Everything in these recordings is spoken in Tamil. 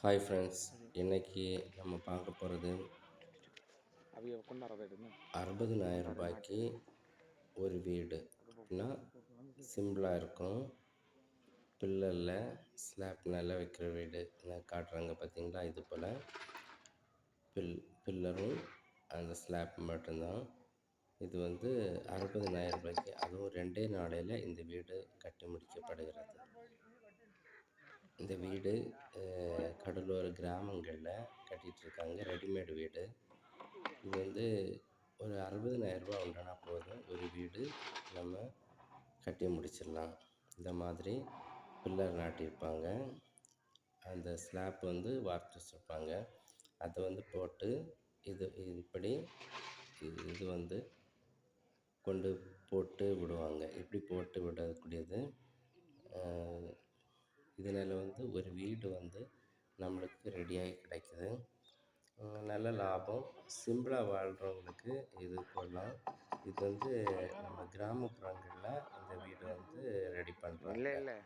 ஹாய் ஃப்ரெண்ட்ஸ் இன்னைக்கு நம்ம பார்க்க போகிறது அறுபதினாயிரம் ரூபாய்க்கு ஒரு வீடு. அப்படின்னா சிம்பிளாக இருக்கும். பில்லரில் ஸ்லாப் நல்லா வைக்கிற வீடு. நான் காட்டுறாங்க பார்த்தீங்களா? இது போல் பில் பில்லரும் அந்த ஸ்லாப் மட்டும்தான். இது வந்து அறுபதினாயிரம் ரூபாய்க்கு அதுவும் ரெண்டே நாளையில் இந்த வீடு கட்டி முடிக்கப்படுகிறது. இந்த வீடு கடலோர கிராமங்களில் கட்டிகிட்ருக்காங்க ரெடிமேடு வீடு. இது வந்து ஒரு அறுபதினாயிரரூபா உண்டானா போதும். ஒரு வீடு நம்ம கட்டி முடிச்சிடலாம். இந்த மாதிரி பில்லர் நாட்டியிருப்பாங்க. அந்த ஸ்லாப் வந்து வார்த்து வச்சுருப்பாங்க. அதை வந்து போட்டு இது இப்படி இது இது வந்து கொண்டு போட்டு விடுவாங்க. இப்படி போட்டு விடக்கூடியது இதனால் வந்து ஒரு வீடு வந்து நம்மளுக்கு ரெடியாகி கிடைக்குது. நல்ல லாபம். சிம்பிளாக வாழ்கிறவங்களுக்கு இது போடலாம். இது வந்து நம்ம கிராமப்புறங்களில் இந்த வீடு வந்து ரெடி பண்ணுறாங்க இல்லை இல்லை.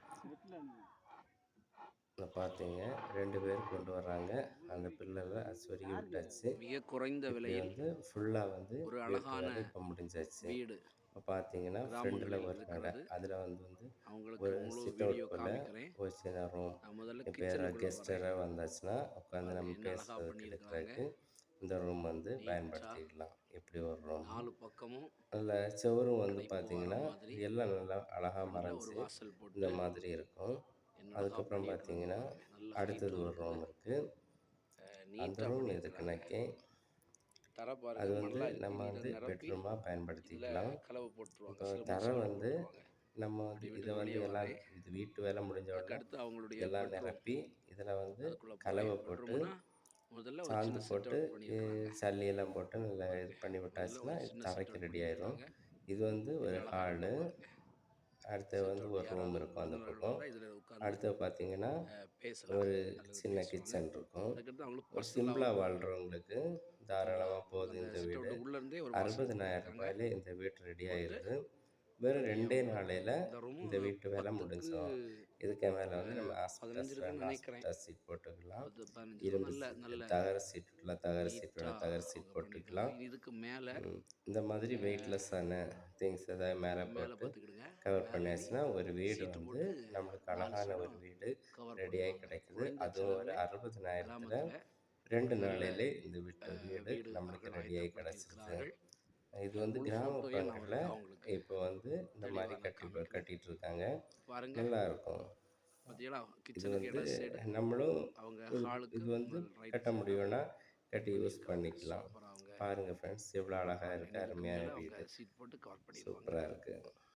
இதை பார்த்தீங்க ரெண்டு பேர் கொண்டு வர்றாங்க. அந்த பில்லரை சொருகி விட்டாச்சு. மிக குறைந்த விலையில் வந்து ஃபுல்லாக வந்து ஒரு அழகான வேலை இப்போ முடிஞ்சாச்சு. வீடு. பார்த்தீங்கன்னா ஃப்ரெண்டில் ஒரு கடை. அதில் வந்து வந்து அவங்களுக்கு ஒரு சிட் வீடியோ அவுட் போல் காமிக்கிறேன். ஒரு சின்ன ரூம் இப்போ யாராவது கெஸ்டராக வந்தாச்சுன்னா உட்காந்து நம்ம பேசுறதுக்கு. இருக்கிறதுக்கு இந்த ரூம் வந்து பயன்படுத்திக்கலாம் இப்படி ஒரு ரூம் நாலு பக்கமும் நல்ல செவரும் வந்து பார்த்தீங்கன்னா எல்லாம் நல்லா அழகாக மறைஞ்சு இந்த மாதிரி இருக்கும். அதுக்கப்புறம் பார்த்தீங்கன்னா அடுத்தது ஒரு ரூம் இருக்குது அந்த ரூம். எதுக்குனாக்கே தர அது பாருங்க வந்து மணலாய் நம்ம வந்து பெட்ரூமாக பயன்படுத்திக்கலாம் கலவை போட்டுருவாங்க தரை வந்து. நம்ம வந்து இதை வந்து எல்லாம். இது வீட்டு வேலை முடிஞ்ச உடனே அதுக்கடுத்து அவங்களுடைய எல்லாம். நிரப்பி இதில் வந்து கலவை போட்டு முதல்ல சாந்து போட்டு சல்லியெல்லாம் போட்டு நல்லா இது பண்ணி விட்டாச்சுன்னா தரைக்கு ரெடி ஆயிரும். இது வந்து ஒரு ஹாலு. அடுத்து வந்து ஒரு ரூம் இருக்கும் அந்த பக்கம். அடுத்து பார்த்தீங்கன்னா ஒரு சின்ன. கிச்சன் இருக்கும். ஒரு சிம்பிளாக வாழ்கிறவங்களுக்கு தாராளமாக போகுது இந்த வீடு. அறுபதினாயிரம். ரூபாயில இந்த வீடு ரெடி ஆயிருது வெறும் ரெண்டே நாளையில் இந்த வீட்டு வேலை முடிஞ்சிடும் இதுக்கு மேலே வந்து நம்ம. ஹாஸ்பிட்டல் சீட் போட்டுக்கலாம். இரும்பு நல்ல சீட் நல்ல தகர சீட்டுல தகர தகர சீட் போட்டுக்கலாம். இதுக்கு மேல இந்த மாதிரி வெயிட்லெஸ்ஸான திங்ஸ் ஏதாவது மேலே போட்டு கவர் பண்ணியாச்சுன்னா ஒரு வீடு வந்து நம்மளுக்கு அழகான ஒரு வீடு ரெடியாகி கிடைக்குது. அதுவும் ஒரு அறுபதினாயிரத்தில் ரெண்டு நாளையிலே இந்த வீட்டு வீடு நம்மளுக்கு ரெடியாகி. கிடச்சிருது. இது வந்து கிராமப்புறங்களில் இப்போ வந்து இந்த மாதிரி கட்டி கட்டிட்டு இருக்காங்க பாருங்க. நல்லா இருக்கும் இது வந்து நம்மளும் இது வந்து கட்ட முடியும்னா கட்டி யூஸ் பண்ணிக்கலாம். அப்புறம் அவங்க பாருங்க ஃப்ரெண்ட்ஸ் எவ்வளோ அழகாக இருக்கு அருமையான வீடு அவங்க சீட் போட்டு கவர் பண்ணிடுவாங்க. சூப்பராக இருக்குது